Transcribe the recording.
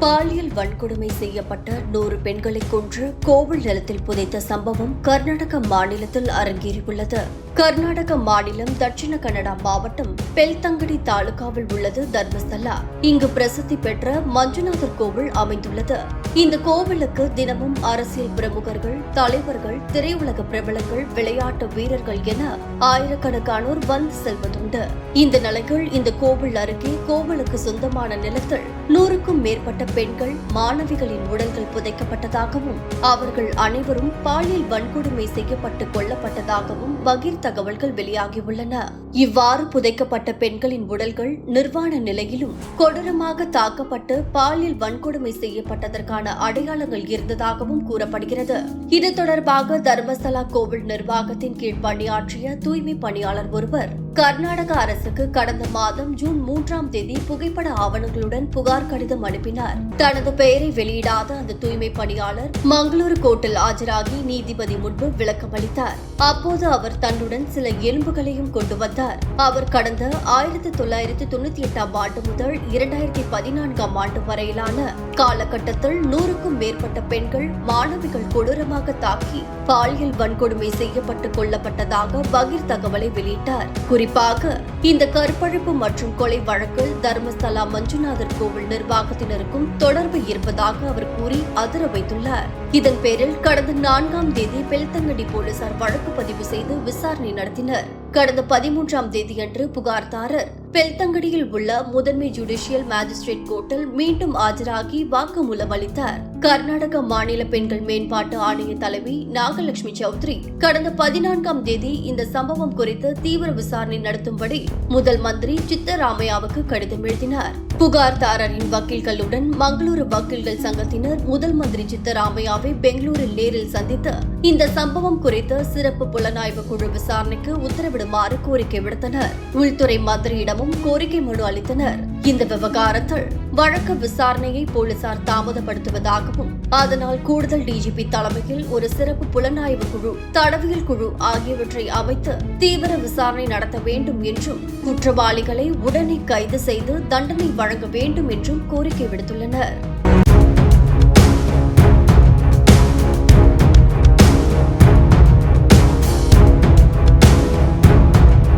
பாலியல் வன்கொடுமை செய்யப்பட்ட நூறு பெண்களை கொன்று கோவில் நிலத்தில் புதைத்த சம்பவம் கர்நாடக மாநிலத்தில் அரங்கேறியுள்ளது. கர்நாடக மாநிலம் தட்சிண கன்னடா மாவட்டம் பெல்தங்கடி தாலுகாவில் உள்ளது தர்மஸ்தலா. இங்கு பிரசித்தி பெற்ற மஞ்சுநாதர் கோவில் அமைந்துள்ளது. இந்த கோவிலுக்கு தினமும் அரசியல் பிரமுகர்கள் தலைவர்கள் திரையுலக பிரபலங்கள் விளையாட்டு வீரர்கள் என ஆயிரக்கணக்கானோர் வந்து செல்வதுண்டு. இந்த நிலையில் இந்த கோவில் அருகே கோவிலுக்கு சொந்தமான நிலத்தில் நூறுக்கும் மேற்பட்ட பெண்கள் மாணவிகளின் உடல்கள் புதைக்கப்பட்டதாகவும் அவர்கள் அனைவரும் பாலியல் வன்கொடுமை செய்யப்பட்டு கொல்லப்பட்டதாகவும் பகீர் தகவல்கள் வெளியாகியுள்ளன. இவ்வாறு புதைக்கப்பட்ட பெண்களின் உடல்கள் நிர்வாண நிலையிலும் கொடூரமாக தாக்கப்பட்டு பாலியல் வன்கொடுமை செய்யப்பட்டதற்கான அடையாளங்கள் இருந்ததாகவும் கூறப்படுகிறது. இது தொடர்பாக தர்மஸ்தலா கோவில் நிர்வாகத்தின் கீழ் பணியாற்றிய தூய்மை பணியாளர் ஒருவர். கர்நாடக அரசுக்கு கடந்த மாதம் ஜூன் மூன்றாம் தேதி புகைப்பட ஆவணங்களுடன் புகார் கடிதம் அனுப்பினார். தனது பெயரை வெளியிடாத அந்த தூய்மை பணியாளர் மங்களூரு கோர்ட்டில் ஆஜராகி நீதிபதி முன்பு விளக்கமளித்தார் அப்போது அவர் தன்னுடன் சில எலும்புகளையும் கொண்டு வந்தார். அவர் கடந்த ஆயிரத்தி தொள்ளாயிரத்தி தொண்ணூத்தி எட்டாம் ஆண்டு முதல் இரண்டாயிரத்தி பதினான்காம் ஆண்டு வரையிலான காலகட்டத்தில் நூறுக்கும் மேற்பட்ட பெண்கள் மாணவிகள் கொடூரமாக தாக்கி பாலியல் வன்கொடுமை செய்யப்பட்டு கொல்லப்பட்டதாக பகீர் தகவலை வெளியிட்டார். குறிப்பாக இந்த கற்பழிப்பு மற்றும் கொலை வழக்கில் தர்மஸ்தலா மஞ்சுநாதர் கோவில் நிர்வாகத்தினருக்கும் தொடர்பு இருப்பதாக அவர் கூறி அதிர வைத்துள்ளார். இதன் பேரில் கடந்த நான்காம் தேதி பெல்தங்கடி போலீசார் வழக்கு பதிவு செய்து விசாரணை நடத்தினர். கடந்த பதிமூன்றாம் தேதியன்று புகார்தாரர் பெல்தங்கடியில் உள்ள முதன்மை ஜுடிஷியல் மாஜிஸ்ட்ரேட் கோர்ட்டில் மீண்டும் ஆஜராகி வாக்குமூலம் அளித்தார். கர்நாடக மாநில பெண்கள் மேம்பாட்டு ஆணைய தலைவி நாகலட்சுமி சௌத்ரி கடந்த பதினான்காம் தேதி இந்த சம்பவம் குறித்து தீவிர விசாரணை நடத்தும்படி முதல் மந்திரி சித்தராமையாவுக்கு கடிதம் எழுதினார். புகார்தாரரின் வக்கீல்களுடன் மங்களூரு வக்கீல்கள் சங்கத்தினர் முதல் மந்திரி சித்தராமையாவை பெங்களூரில் நேரில் சந்தித்து இந்த சம்பவம் குறித்து சிறப்பு புலனாய்வு குழு விசாரணைக்கு விடுமாறு கோரிக்கை விடுத்தனர். உள்துறை மந்திரியிடமும் கோரிக்கை மனு அளித்தனர். இந்த விவகாரத்தில் வழக்கு விசாரணையை போலீசார் தாமதப்படுத்துவதாகவும் அதனால் கூடுதல் டிஜிபி தலைமையில் ஒரு சிறப்பு புலனாய்வு குழு தடவியல் குழு ஆகியவற்றை அமைத்து தீவிர விசாரணை நடத்த வேண்டும் என்றும் குற்றவாளிகளை உடனே கைது செய்து தண்டனை வழங்க வேண்டும் என்றும் கோரிக்கை விடுத்துள்ளனர்.